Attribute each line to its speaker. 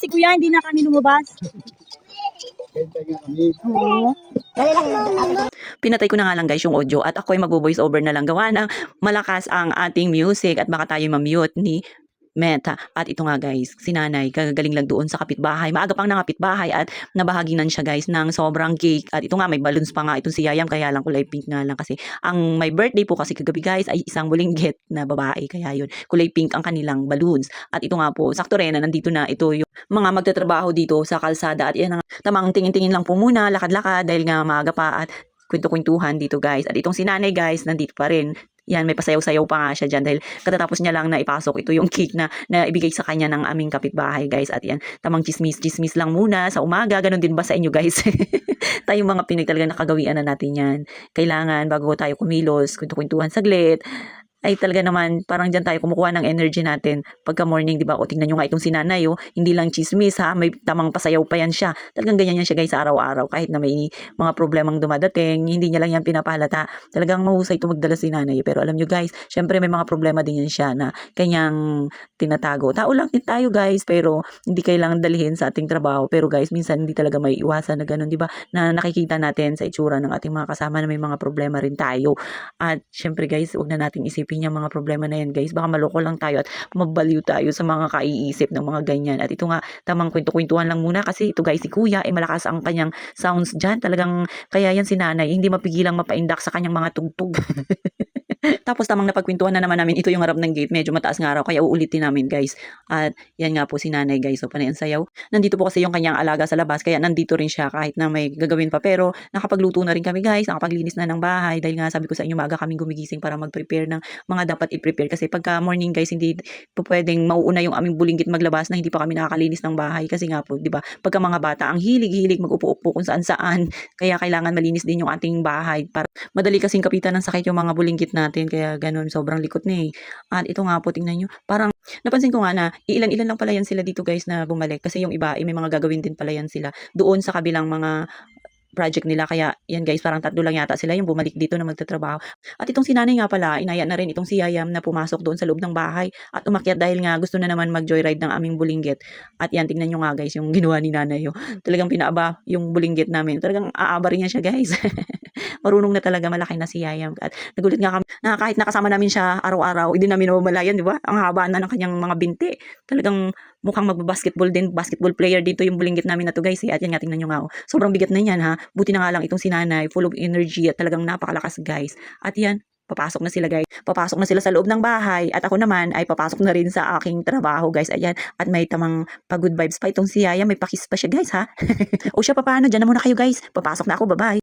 Speaker 1: kasi kuya, hindi na kami lumabas. Oo.
Speaker 2: Pinatay ko na nga lang guys yung audio at ako ay magbo-voice over na lang gawa ng malakas ang ating music at baka tayo mamute ni Meta. At ito nga guys, si nanay, gagaling lang doon sa kapitbahay. Maaga pang nangapitbahay at nabahaginan siya guys ng sobrang cake. At ito nga, may balloons pa nga itong si Yayam, kaya lang kulay pink nga lang kasi ang my birthday po kasi kagabi guys ay isang bulinggit na babae. Kaya yun, kulay pink ang kanilang balloons. At ito nga po, sakto rin na nandito na ito yung mga magtatrabaho dito sa kalsada. At yan ang tamang tingin-tingin lang po muna, lakad-lakad dahil nga maaga pa at kwento-kwentuhan dito guys. At itong si nanay guys, nandito pa rin. Yan, may pasayaw-sayaw pa nga siya dyan dahil katatapos niya lang na ipasok ito yung cake na, na ibigay sa kanya ng aming kapitbahay guys. At yan, tamang chismis-chismis lang muna sa umaga. Ganon din ba sa inyo guys? Tayong mga Pinoy talaga nakagawian na natin yan. Kailangan bago tayo kumilos, kwento-kwentuhan saglit, ay talaga naman parang dyan tayo kumukuha ng energy natin pagka morning, di ba? O tingnan nyo nga itong sinanay, oh, hindi lang chismis ha, may tamang pasayaw pa yan siya. Talagang ganyan yan siya guys araw-araw kahit na may mga problemang dumadating, hindi niya lang yan pinapahalata. Talagang mahusay ito magdala si nanay. Pero alam nyo guys, syempre may mga problema din yan siya na kanyang tinatago. Tao lang din tayo guys, pero hindi kailangan dalhin sa ating trabaho. Pero guys, minsan hindi talaga may iwasan na ganun, di ba? Na nakikita natin sa itsura ng ating mga kasama na may mga problema rin tayo. At syempre guys, huwag na nating isipin yung mga problema na yan guys. Baka maloko lang tayo at mabaliw tayo sa mga kaiisip ng mga ganyan. At ito nga, tamang kwento-kwentuhan lang muna kasi ito guys, si kuya, eh malakas ang kanyang sounds dyan. Talagang, kaya yan si nanay, hindi mapigilang mapaindak sa kanyang mga tugtog. Tapos tamang napagkwentuhan na naman namin, ito yung harap ng gate, medyo mataas nga raw, kaya uulitin namin guys. At yan nga po si nanay guys, so panay ang sayaw. Nandito po kasi yung kanyang alaga sa labas, kaya nandito rin siya kahit na may gagawin pa. Pero nakapagluto na rin kami guys, nakapaglinis na ng bahay, dahil nga sabi ko sa inyo, maaga kaming gumigising para mag-prepare ng mga dapat i-prepare. Kasi pagka morning guys, hindi po pwedeng mauuna yung aming bulinggit maglabas na hindi pa kami nakakalinis ng bahay. Kasi nga po, di ba, pagka mga bata, ang hilig-hilig mag-upo-upo kung saan-saan. Kaya kailangan malinis din yung ating bahay para madali kasing kapitan ng sakit yung mga bulinggit natin. Kaya ganun, sobrang likot na eh. At ito nga po, tingnan nyo, parang napansin ko nga na ilan-ilan lang pala yan sila dito guys na bumalik. Kasi yung iba, eh, may mga gagawin din pala yan sila doon sa kabilang mga project nila. Kaya yan guys, parang tatlo lang yata sila yung bumalik dito na magtatrabaho. At itong si nanay nga pala, inaya na rin itong si Yayam na pumasok doon sa loob ng bahay at umakyat dahil nga gusto na naman mag-joyride ng aming bulinggit. At yan, tingnan nyo nga guys, yung ginawa ni nanay. Yung, talagang pinaaba yung bulinggit namin. Talagang aaba rin niya siya guys. Marunong na talaga, malaki na si Yayam. At nagulit nga kami na kahit nakasama namin siya araw-araw, hindi namin namamalayan, di ba? Ang haba na ng kanyang mga binti. Talagang mukhang magbabasketball din, basketball player dito yung bulinggit namin na to guys. Eh. At yan nga, tingnan nyo nga. Oh. Sobrang bigat na yan ha. Buti na nga lang itong sinanay, full of energy at talagang napakalakas guys. At yan, papasok na sila guys. Papasok na sila sa loob ng bahay at ako naman ay papasok na rin sa aking trabaho guys. Ayan, at may tamang pa good vibes pa itong si Yaya. May pakis pa siya guys ha. o siya pa paano, dyan na muna kayo guys. Papasok na ako, bye-bye.